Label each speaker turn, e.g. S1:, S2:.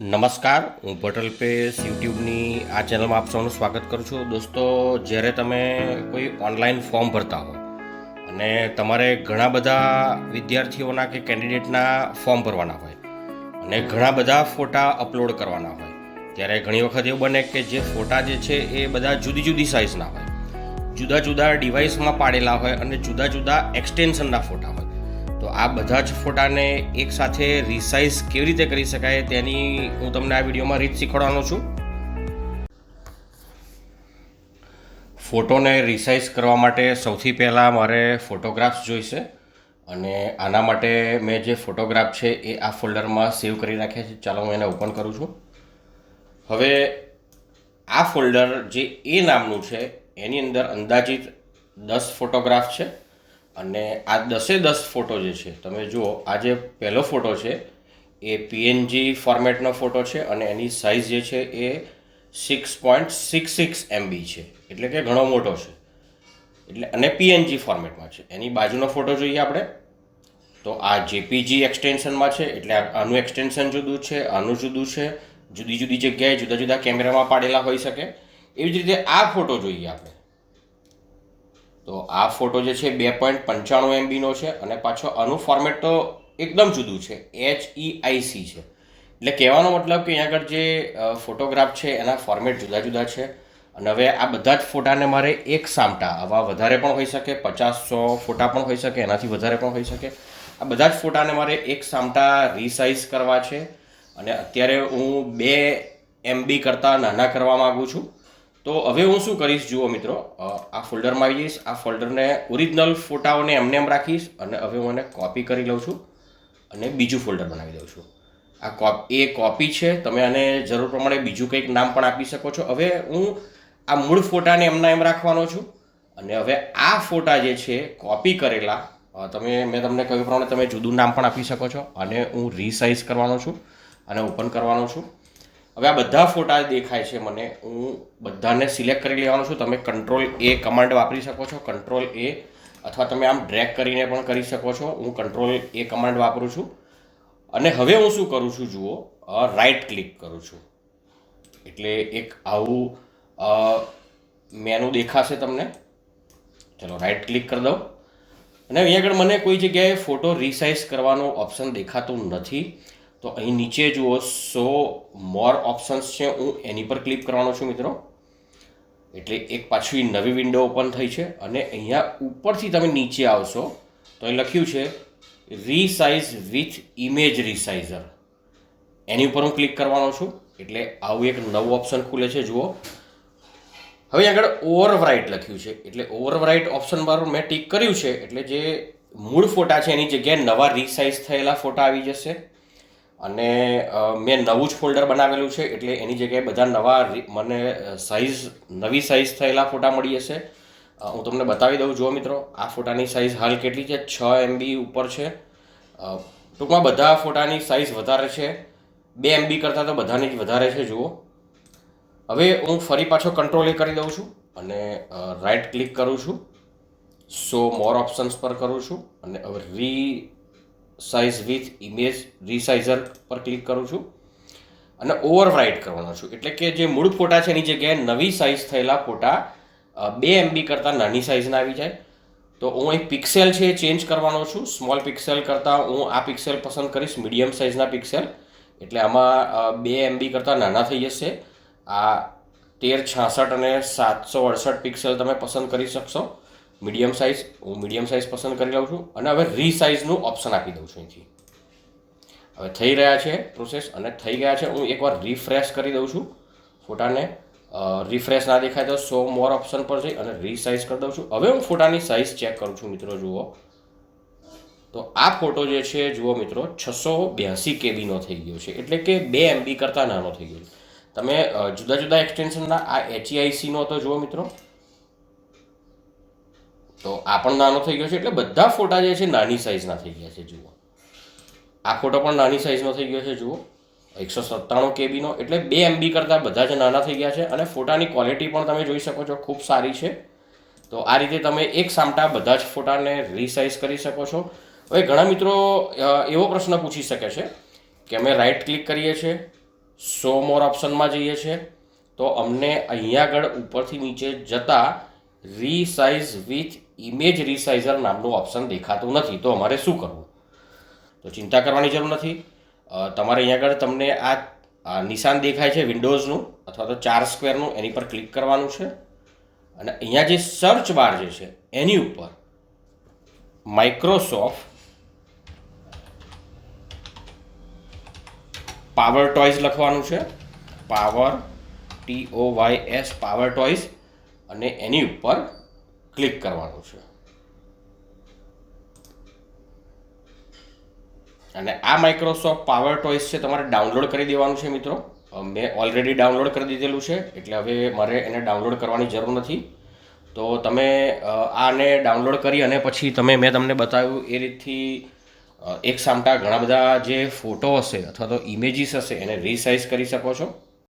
S1: નમસ્કાર, હું ભટલ પેસ યુટ્યુબની આ ચેનલમાં આપ સૌનું સ્વાગત કરું છું. દોસ્તો, જ્યારે તમે કોઈ ઓનલાઈન ફોર્મ ભરતા હો અને તમારે ઘણા બધા વિદ્યાર્થીઓના કે કેન્ડિડેટના ફોર્મ ભરવાના હોય અને ઘણા બધા ફોટા અપલોડ કરવાના હોય, ત્યારે ઘણી વખત એવું બને કે જે ફોટા જે છે એ બધા જુદી જુદી સાઇઝના હોય. જુદા જુદા ડિવાઇસમાં પાડેલા હોય અને જુદા જુદા એક્સટેન્શનના ફોટા હોય. આ બધા જ ફોટાને એકસાથે રિસાઇઝ કેવી રીતે કરી શકાય તેની હું તમને આ વિડીયોમાં રીત શીખવાડવાનો છું. ફોટોને રિસાઇઝ કરવા માટે સૌથી પહેલાં મારે ફોટોગ્રાફ્સ જોઈશે અને આના માટે મેં જે ફોટોગ્રાફ છે એ આ ફોલ્ડરમાં સેવ કરી રાખ્યા છે. ચાલો હું એને ઓપન કરું છું. હવે આ ફોલ્ડર જે એ નામનું છે, એની અંદર અંદાજિત દસ ફોટોગ્રાફ છે. અને આ દસે દસ ફોટો જે છે, તમે જુઓ, આ જે પહેલો ફોટો છે, એ પીએનજી ફોર્મેટનો ફોટો છે અને એની સાઇઝ જે છે એ six point six six MB છે. એટલે કે ઘણો મોટો છે. એટલે અને પીએનજી ફોર્મેટમાં છે. એની બાજુનો ફોટો જોઈએ આપણે. તો આ જેપીજી એક્સટેન્શનમાં છે, એટલે આનું એક્સટેન્શન જુદું છે, આનું જુદું છે, જુદી જુદી જગ્યાએ જુદા જુદા કેમેરામાં પાડેલા હોઈ શકે. એવી જ રીતે આ ફોટો જોઈએ આપણે. તો આ ફોટો જે છે બે પોઈન્ટ પંચાણું એમબીનો છે અને પાછો આનું ફોર્મેટ તો એકદમ જુદું છે. એચ ઈ આઈસી છે. એટલે કહેવાનો મતલબ કે અહીંયા આગળ જે ફોટોગ્રાફ છે એના ફોર્મેટ જુદા જુદા છે. અને હવે આ બધા જ ફોટાને મારે એક સામટા, આવા વધારે પણ હોઈ શકે, પચાસ સો ફોટા પણ હોઈ શકે, એનાથી વધારે પણ હોઈ શકે. આ બધા જ ફોટાને મારે એક સામટા રિસાઇઝ કરવા છે. અને અત્યારે હું બે એમબી કરતાં નાના કરવા માગું છું. તો હવે હું શું કરીશ? જુઓ મિત્રો આ ફોલ્ડરમાં આવી જઈશ. આ ફોલ્ડરને ઓરિજિનલ ફોટાઓને એમને એમ રાખીશ અને હવે હું એને કોપી કરી લઉં છું અને બીજું ફોલ્ડર બનાવી દઉં છું. આ કોપ એ કોપી છે. તમે આને જરૂર પ્રમાણે બીજું કંઈક નામ પણ આપી શકો છો. હવે હું આ મૂળ ફોટાને એમના એમ રાખવાનો છું અને હવે આ ફોટા જે છે કોપી કરેલા તમે, મેં તમને કહ્યું પ્રમાણે તમે જુદું નામ પણ આપી શકો છો અને હું રીસાઇઝ કરવાનો છું અને ઓપન કરવાનો છું. હવે આ બધા ફોટા દેખાય છે મને. હું બધાને સિલેક્ટ કરી લેવાનો છું. તમે કંટ્રોલ એ કમાન્ડ વાપરી શકો છો. કંટ્રોલ એ અથવા તમે આમ ડ્રેક કરીને પણ કરી શકો છો. હું કંટ્રોલ એ કમાન્ડ વાપરું છું. અને હવે હું શું કરું છું જુઓ. રાઈટ ક્લિક કરું છું. એટલે એક આવું મેનુ દેખાશે તમને. ચલો રાઈટ ક્લિક કરી દઉં. અને અહીંયા આગળ મને કોઈ જગ્યાએ ફોટો રિસાઇઝ કરવાનો ઓપ્શન દેખાતું નથી. તો અહીં નીચે જુઓ સો મોર ઓપ્શન્સ છે. હું એની પર ક્લિક કરવાનો છું મિત્રો. એટલે એક પાછી નવી વિન્ડો ઓપન થઈ છે અને અહીંયા ઉપરથી તમે નીચે આવશો, તો અહીં લખ્યું છે રીસાઇઝ વિથ ઇમેજ રિસાઇઝર એની ઉપર હું ક્લિક કરવાનો છું, એટલે આવું એક નવું ઓપ્શન ખુલે છે, જુઓ. હવે આગળ ઓવરરાઇટ લખ્યું છે, એટલે ઓવરરાઇટ ઓપ્શન પર મેં ટીક કર્યું છે, એટલે જે મૂળ ફોટા છે એની જગ્યાએ નવા રીસાઇઝ થયેલા ફોટા આવી જશે. અને મેં નવું જ ફોલ્ડર બનાવેલું છે, એટલે એની જગ્યાએ બધા નવા મને સાઇઝ નવી સાઇઝ થયેલા ફોટા મળી જશે હું તમને બતાવી દઉં, જુઓ મિત્રો, આ ફોટાની સાઇઝ હાલ કેટલી છે? છ એમબી ઉપર છે. ટૂંકમાં બધા ફોટાની સાઇઝ વધારે છે. બે એમબી કરતાં તો બધાની જ વધારે છે, જુઓ. હવે હું ફરી પાછો કંટ્રોલ એ કરી દઉં છું અને રાઈટ ક્લિક કરું છું. સો મોર ઓપ્શન્સ પર કરું છું. અને હવે resize with image resizer પર ક્લિક કરું છું. અને ઓવર રાઇટ કરવાનો છું. એટલે કે જે મૂળ ફોટા છે એની જગ્યાએ નવી સાઇઝ થયેલા ફોટા બે એમબી કરતાં નાની સાઇઝના આવી જાય. તો હું અહીં પિક્સેલ છે એ ચેન્જ કરવાનો છું. સ્મોલ પિક્સેલ કરતાં હું આ પિક્સેલ પસંદ કરીશ. મીડિયમ સાઇઝના પિક્સેલ એટલે આમાં બે એમબી કરતાં નાના થઈ જશે. આ તેર છાસઠ અને સાતસો અડસઠ પિક્સેલ તમે પસંદ કરી શકશો. મીડિયમ સાઇઝ, હું મીડિયમ સાઇઝ પસંદ કરી લઉં છું અને હવે રીસાઇઝનું ઓપ્શન આપી દઉં છું અહીંથી. હવે થઈ રહ્યા છે પ્રોસેસ અને થઈ ગયા છે, હું એકવાર રિફ્રેશ કરી દઉં છું ફોટાને. રિફ્રેશ ના દેખાય તો સો મોર ઓપ્શન પર જઈ અને રીસાઇઝ કરી દઉં છું. હવે હું ફોટાની સાઇઝ ચેક કરું છું, મિત્રો, જુઓ. તો આ ફોટો જે છે, જુઓ, મિત્રો, છસો બ્યાસી કેબીનો થઈ ગયો છે. એટલે કે બે એમબી કરતાં નાનો થઈ ગયો છે. તમે જુદા જુદા એક્સટેન્શનના આ એચઈઆઈસીનો તો જુઓ, મિત્રો. તો આ પણ નાનો થઈ ગયો છે એટલે બધા ફોટા જે છે નાની સાઇઝના થઈ ગયા છે, જુઓ. આ ફોટો પણ નાની સાઇઝનો થઈ ગયો છે, જુઓ. એકસો સત્તાણું કેબીનો એટલે બે એમબી કરતાં બધા જ નાના થઈ ગયા છે અને ફોટાની ક્વોલિટી પણ તમે જોઈ શકો છો, ખૂબ સારી છે. તો આ રીતે તમે એક સામટા બધા જ ફોટાને રીસાઇઝ કરી શકો છો. હવે ઘણા મિત્રો એવો પ્રશ્ન પૂછી શકે છે કે અમે રાઈટ ક્લિક કરીએ છીએ સો મોર ઓપ્શનમાં જઈએ છીએ તો અમને અહીંયા આગળ ઉપરથી નીચે જતાં રીસાઇઝ વિથ ઇમેજ રિસાઇઝર નામનું ઓપ્શન દેખાતું નથી. તો અમારે શું કરવું? તો ચિંતા કરવાની જરૂર નથી. તમારે અહીંયા આગળ તમને આ નિશાન દેખાય છે વિન્ડોઝનું, અથવા તો ચાર સ્ક્વેરનું, એની પર ક્લિક કરવાનું છે. અને અહીંયા જે સર્ચ બાર જે છે, એની ઉપર માઇક્રોસોફ્ટ પાવર ટોયઝ લખવાનું છે. Power T O Y S power toys અને એની ઉપર ક્લિક કરવાનું છે. અને આ માઇક્રોસોફ્ટ પાવર ટોયસ છે તમારે ડાઉનલોડ કરી દેવાનું છે મિત્રો. મેં ઓલરેડી ડાઉનલોડ કરી દીધેલું છે, એટલે હવે મારે એને ડાઉનલોડ કરવાની જરૂર નથી. તો તમે આને ડાઉનલોડ કરી અને પછી તમે, મેં તમને બતાવ્યું એ રીતથી એક સામટા ઘણા બધા જે ફોટો હશે અથવા તો ઇમેજીસ હશે એને રિસાઇઝ કરી શકો છો.